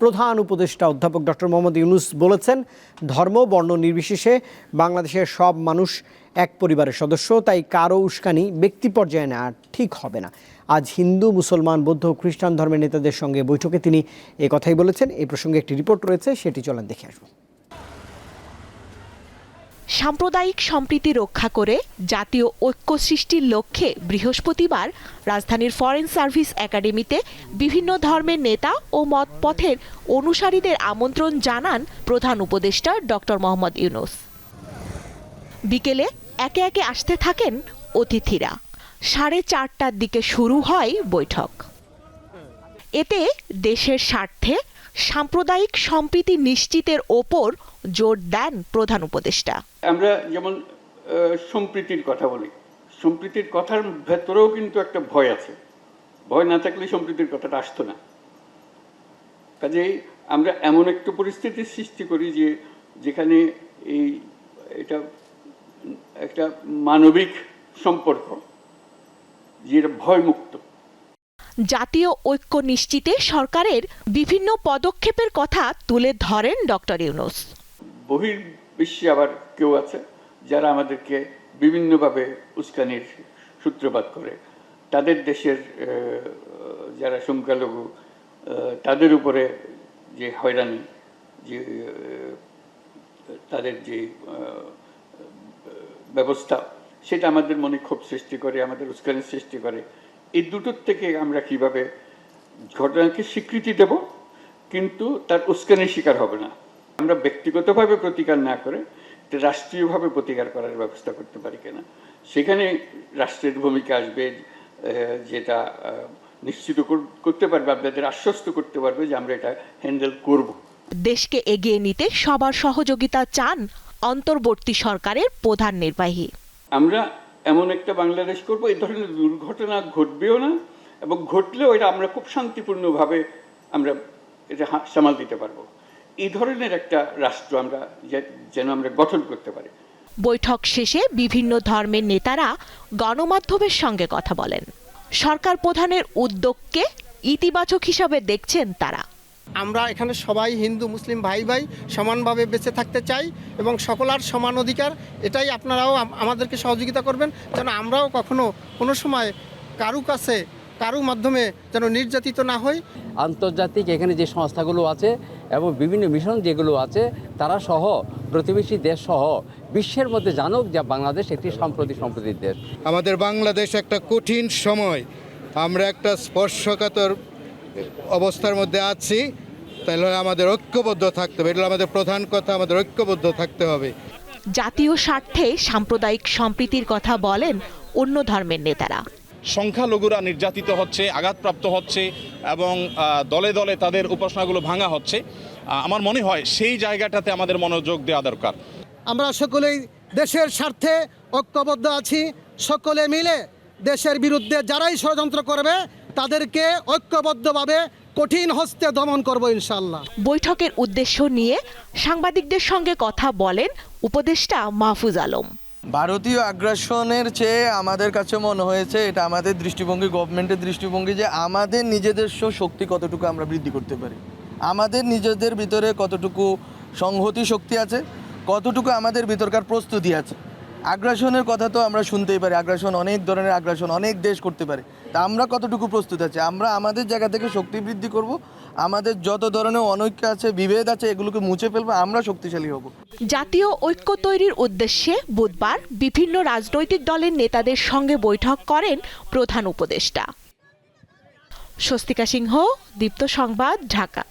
প্রধান উপদেষ্টা অধ্যাপক ডক্টর মোহাম্মদ ইউনুস বলেছেন, ধর্ম বর্ণ নির্বিশেষে বাংলাদেশের সব মানুষ এক পরিবারের সদস্য, তাই কারও উস্কানি ব্যক্তি পর্যায়ে না ঠিক হবে না। আজ হিন্দু, মুসলমান, বৌদ্ধ খ্রিস্টান ধর্মের নেতাদের সঙ্গে বৈঠকে তিনি এ কথাই বলেছেন। এই প্রসঙ্গে একটি রিপোর্ট রয়েছে, সেটি চলেন দেখে আসব। সাম্প্রদায়িক সম্প্রীতি রক্ষা করে জাতীয় ঐক্য সৃষ্টির লক্ষ্যে বৃহস্পতিবার রাজধানীর ফরেন সার্ভিস একাডেমিতে বিভিন্ন ধর্মের নেতা ও মত পথের অনুসারীদের আমন্ত্রণ জানান প্রধান উপদেষ্টা ডক্টর মোহাম্মদ ইউনুস। বিকেলে একে একে আসতে থাকেন অতিথিরা। সাড়ে চারটার দিকে শুরু হয় বৈঠক। এতে দেশের স্বার্থে সাম্প্রদায়িক সম্প্রীতি নিশ্চিতের ওপর জোর দেন প্রধান উপদেষ্টা। আমরা যেমন সম্প্রীতির কথা বলি। সম্প্রীতির কথার ভেতরেও কিন্তু একটা ভয় আছে। ভয় না থাকলে সম্প্রীতির কথাটা আসতো না। কাজেই আমরা এমন একটা পরিস্থিতির সৃষ্টি করি যে যেখানে এই এটা একটা মানবিক সম্পর্ক যেটা ভয়মুক্ত। জাতীয় ঐক্য নিশ্চিতে সরকারের বিভিন্ন পদক্ষেপের কথা তুলে ধরেন ডক্টর ইউনুস। বহির বিশ্বে আবার কেউ আছে যারা আমাদেরকে বিভিন্নভাবে উস্কানির সূত্রপাত করে? তাদের দেশের যারা সংখ্যালঘু তাদের উপরে যে হয়রানি, যে তাদের যে ব্যবস্থা, সেটা আমাদের মনে ক্ষোভ সৃষ্টি করে, আমাদের উস্কানির সৃষ্টি করে। এই দুটোর থেকে আমরা কীভাবে ঘটনাকে স্বীকৃতি দেব? কিন্তু তার উস্কানির শিকার হবে না। আমরা ব্যক্তিগতভাবে প্রতিকার না করে রাষ্ট্রীয়ভাবে প্রতিকার করার ব্যবস্থা করতে পারি কিনা? সেখানে রাষ্ট্রের ভূমিকা আসবে যেটা নিশ্চিত করতে পারবে আপনাদের আশ্বস্ত করতে পারবে যে আমরা এটা হ্যান্ডেল করব। দেশকে এগিয়ে নিতে সবার সহযোগিতা চান অন্তর্বর্তী সরকারের প্রধান নির্বাহী। আমরা এমন একটা বাংলাদেশ করব এই ধরনের দুর্ঘটনা ঘটবেও না এবং ঘটলেও এটা আমরা খুব শান্তিপূর্ণভাবে আমরা এটা সামাল দিতে পারব। এই ধরনের একটা রাষ্ট্র আমরা যেন আমরা গঠন করতে পারি। বৈঠক শেষে বিভিন্ন ধর্মের নেতারা গণমাধ্যমের সঙ্গে কথা বলেন। সরকার প্রধানের উদ্যোগকে ইতিবাচক হিসাবে দেখছেন তারা। আমরা এখানে সবাই হিন্দু মুসলিম ভাই ভাই সমানভাবে বেঁচে থাকতে চাই এবং সকলার সমান অধিকার এটাই আপনারাও আমাদেরকে সহযোগিতা করবেন। যেন আমরাও কখনো কোনো সময় কারু কাছে কারু মাধ্যমে যেন নির্যাতিত না হয়। আন্তর্জাতিক এখানে যে সংস্থাগুলো আছে এবং বিভিন্ন মিশন যেগুলো আছে তারা সহ প্রতিবেশী দেশ সহ বিশ্বের মধ্যে জানুক যে বাংলাদেশ একটি সাম্প্রতিক সম্প্রতির দেশ। আমাদের বাংলাদেশ একটা কঠিন সময়। আমরা একটা স্পর্শকাতর অবস্থার মধ্যে আছি। তাহলে আমাদের ঐক্যবদ্ধ থাকতে হবে। এটা আমাদের প্রধান কথা আমাদের ঐক্যবদ্ধ থাকতে হবে। জাতীয় স্বার্থে সাম্প্রদায়িক সম্প্রীতির কথা বলেন অন্য ধর্মের নেতারা। সংখ্যালঘুরা নির্যাতিত হচ্ছে আঘাতপ্রাপ্ত হচ্ছে এবং দলে দলে তাদের উপাসনাগুলো ভাঙা হচ্ছে। আমার মনে হয় সেই জায়গাটাতে আমাদের মনোযোগ দেওয়া দরকার। আমরা সকলেই দেশের স্বার্থে ঐক্যবদ্ধ আছি। সকলে মিলে দেশের বিরুদ্ধে যারাই ষড়যন্ত্র করবে তাদেরকে ঐক্যবদ্ধভাবে কঠিন হস্তে দমন করব ইনশাল্লাহ বৈঠকের উদ্দেশ্য নিয়ে সাংবাদিকদের সঙ্গে কথা বলেন উপদেষ্টা মাহফুজ আলম। ভারতীয় আগ্রাসনের চেয়ে আমাদের কাছে মনে হয়েছে এটা আমাদের দৃষ্টিভঙ্গি গভর্নমেন্টের দৃষ্টিভঙ্গি যে আমাদের নিজেদের শক্তি কতটুকু আমরা বৃদ্ধি করতে পারি। আমাদের নিজেদের ভিতরে কতটুকু সংহতি শক্তি আছে, কতটুকু আমাদের ভিতরকার প্রস্তুতি আছে। আগ্রাসনের কথা তো আমরা শুনতেই পারি। আগ্রাসন অনেক ধরনের আগ্রাসন, অনেক দেশ করতে পারে। তা আমরা কতটুকু প্রস্তুত আছি? আমরা আমাদের জায়গা থেকে শক্তি বৃদ্ধি করব। আমাদের যত ধরনের অনৈক্য আছে, বিভেদ আছে, এগুলোকে মুছে ফেলব, আমরা শক্তিশালী হব। জাতীয় ঐক্য তৈরির উদ্দেশ্যে বুধবার বিভিন্ন রাজনৈতিক দলের নেতাদের সঙ্গে বৈঠক করেন প্রধান উপদেষ্টা। স্বস্তিকা সিংহ, দীপ্ত সংবাদ, ঢাকা।